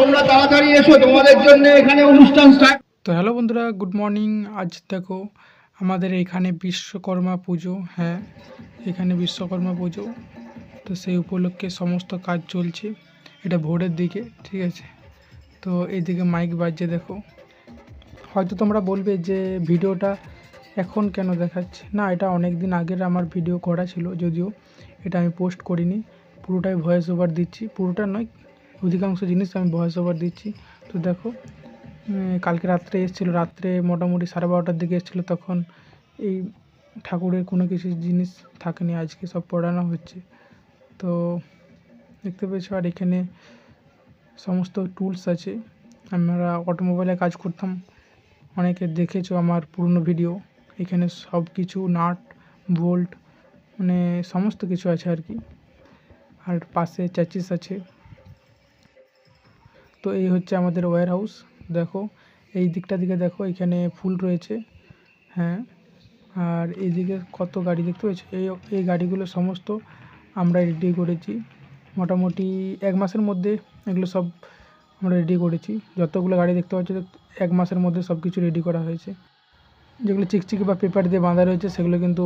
তোমরা তাড়াতাড়ি তোমাদের জন্য এখানে তো হ্যালো বন্ধুরা গুড মর্নিং আজ দেখো, আমাদের এখানে বিশ্বকর্মা পুজো হ্যাঁ এখানে বিশ্বকর্মা পুজো। তো সেই উপলক্ষে সমস্ত কাজ চলছে, এটা ভোরের দিকে, ঠিক আছে? তো এইদিকে মাইক বাজছে, দেখো। হয়তো তোমরা বলবে যে ভিডিওটা এখন কেন দেখাচ্ছে? না, এটা অনেক দিন আগের আমার ভিডিও করা ছিল, যদিও এটা আমি পোস্ট করিনি। পুরোটাই ভয়েস ওভার দিচ্ছি। পুরোটা নয় অধিকাংশ জিনিস আমি ভয়েস ওভার দিচ্ছি। তো দেখো কালকে রাত্রে এসেছিল, রাত্রে মোটামুটি সাড়ে বারোটার দিকে এসেছিল, তখন এই ঠাকুরের কোনো কিছু জিনিস থাকেনি, আজকে সব পড়ানো হচ্ছে। তো দেখতে পেয়েছ, আর এখানে সমস্ত টুলস আছে। আমরা অটোমোবাইলে কাজ করতাম, অনেকে দেখেছ আমার পুরনো ভিডিও এখানে সব কিছু নাট বোল্ট মানে সমস্ত কিছু আছে আর কি। আর পাশে চ্যাচিস আছে। তো এই হচ্ছে আমাদের ওয়্যার হাউস দেখো। এই দিকটা দিকে দেখো, এখানে ফুল রয়েছে হ্যাঁ। আর এইদিকে কত গাড়ি দেখতে পেয়েছ? এই এই গাড়িগুলো সমস্ত আমরা রেডি করেছি। মোটামুটি এক মাসের মধ্যে এগুলো সব আমরা রেডি করেছি। যতগুলো গাড়ি দেখতে পাচ্ছ, এক মাসের মধ্যে সব কিছু রেডি করা হয়েছে। যেগুলো চিকচিকি বা পেপার দিয়ে বাঁধা রয়েছে, সেগুলো কিন্তু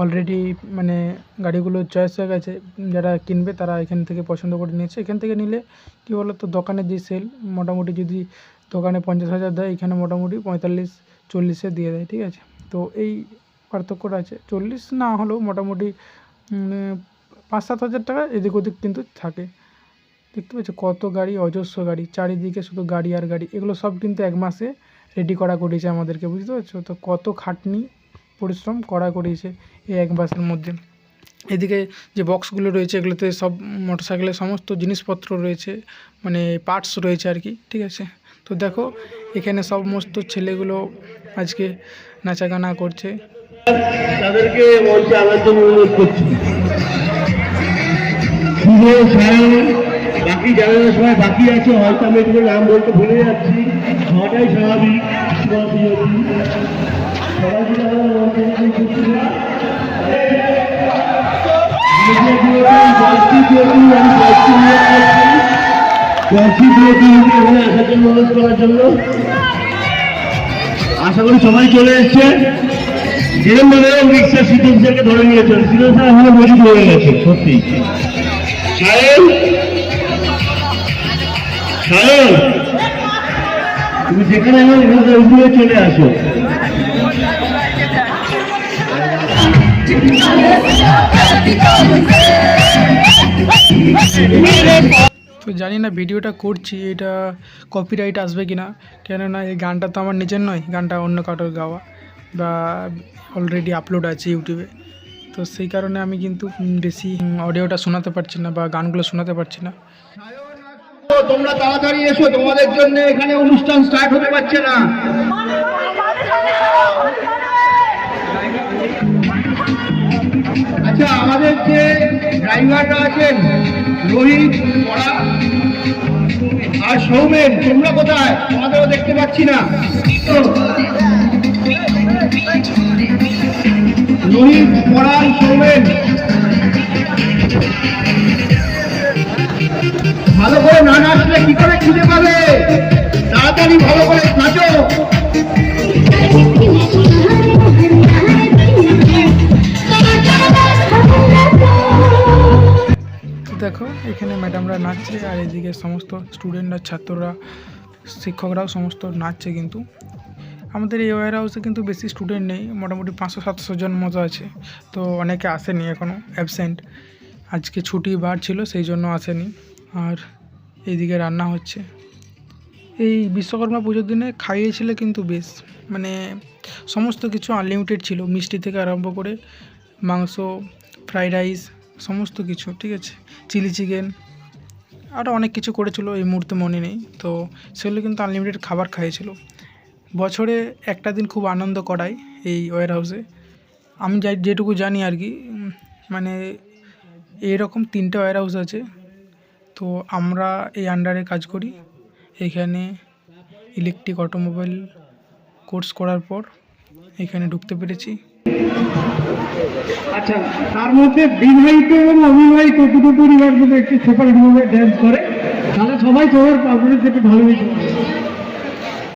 অলরেডি মানে গাড়িগুলো চয়েস হয়ে গেছে, যারা কিনবে তারা এখান থেকে পছন্দ করে নিয়েছে। এখান থেকে নিলে কী বলো তো দোকানের যে সেল মোটামুটি যদি দোকানে পঞ্চাশ হাজার দেয়, এখানে মোটামুটি পঁয়তাল্লিশ, চল্লিশে দিয়ে দেয়, ঠিক আছে? তো এই পার্থক্যটা আছে। চল্লিশ না হলেও মোটামুটি পাঁচ সাত হাজার টাকা এদিক ওদিক কিন্তু থাকে। দেখতে পাচ্ছ কত গাড়ি, অজস্র গাড়ি, চারিদিকে শুধু গাড়ি আর গাড়ি, এগুলো সব কিন্তু এক মাসে রেডি করা করিয়েছে আমাদেরকে, বুঝতে পারছ? তো কত খাটনি পরিশ্রম করা করিয়েছে এই এক মাসের মধ্যে। এদিকে যে বক্সগুলো রয়েছে, এগুলোতে সব মোটরসাইকেলের সমস্ত জিনিসপত্র রয়েছে মানে পার্টস রয়েছে আর কি, ঠিক আছে? তো দেখো, এখানে সমস্ত ছেলেগুলো আজকে নাচা গানা করছে। তাদেরকে অনুরোধ করছি। বাকি যারা সবাই বাকি আছে, হয়তো আমি একটু নাম বলতে ভুলে যাচ্ছি। স্বাভাবিক। আশা করি সবাই চলে এসছে। যেরকম ভাবে রিক্সা সিদ্দিক স্যারকে ধরে নিয়েছেন সিদ্দিক স্যার এখনও মজুদ হয়ে গেছে, সত্যি। সায়ন! সায়ন! তুমি যেখানে উপরে চলে আসো। তো জানি না ভিডিওটা করছি, এটা কপিরাইট আসবে কি না কেননা এই গানটা তো আমার নিজের নয়, গানটা অন্য কারোর গাওয়া বা অলরেডি আপলোড আছে ইউটিউবে। তো সেই কারণে আমি কিন্তু বেশি অডিওটা শোনাতে পারছি না বা গানগুলো শোনাতে পারছি না। তোমরা তাড়াতাড়ি এসো, তোমাদের জন্য এখানে অনুষ্ঠান স্টার্ট হতে পারছে না। আচ্ছা আমাদের যে ড্রাইভাররা আছেন, রোহিত পড়া আর সৌমেন, তোমরা কোথায়? তোমাদেরও দেখতে পাচ্ছি না। রোহিত পড়ান সৌমেন। ভালো করে না নাচলে কি করে খুঁজে পাবে? তাড়াতাড়ি ভালো করে নাচো। দেখো, এখানে ম্যাডামরা নাচছে আর এদিকে সমস্ত স্টুডেন্টরা ছাত্ররা, শিক্ষকরাও সমস্ত নাচছে কিন্তু। আমাদের এই ওয়ার হাউসে কিন্তু বেশি স্টুডেন্ট নেই, মোটামুটি পাঁচশো, সাতশো জন মতো আছে। তো অনেকে আসেনি এখনও অ্যাবসেন্ট আজকে ছুটি বার ছিল, সেই জন্য আসেনি। আর এদিকে রান্না হচ্ছে। এই বিশ্বকর্মা পুজোর দিনে খাইয়েছিল কিন্তু বেশ মানে সমস্ত কিছু আনলিমিটেড ছিল, মিষ্টি থেকে আরম্ভ করে মাংস ফ্রাইড রাইস সমস্ত কিছু, ঠিক আছে? চিলি চিকেন আরও অনেক কিছু করেছিল, এই মুহূর্তে মনে নেই। তো সেগুলো কিন্তু আনলিমিটেড খাবার খাইয়েছিল। বছরে একটা দিন খুব আনন্দ করায় এই ওয়ার হাউসে আমি যাই, যেটুকু জানি আর কি মানে এইরকম তিনটে ওয়ার হাউস আছে। তো আমরা এই আন্ডারে কাজ করি। এখানে ইলেকট্রিক অটোমোবাইল কোর্স করার পর এখানে ঢুকতে পেরেছি। আচ্ছা তার মধ্যে বিবাহিত এবং অবিবাহিত দুটো পরিবার যদি একটু সেপারেট ভাবে ড্যান্স করে। তাহলে সবাই তোমার একটু ভালো ভালোবেসে।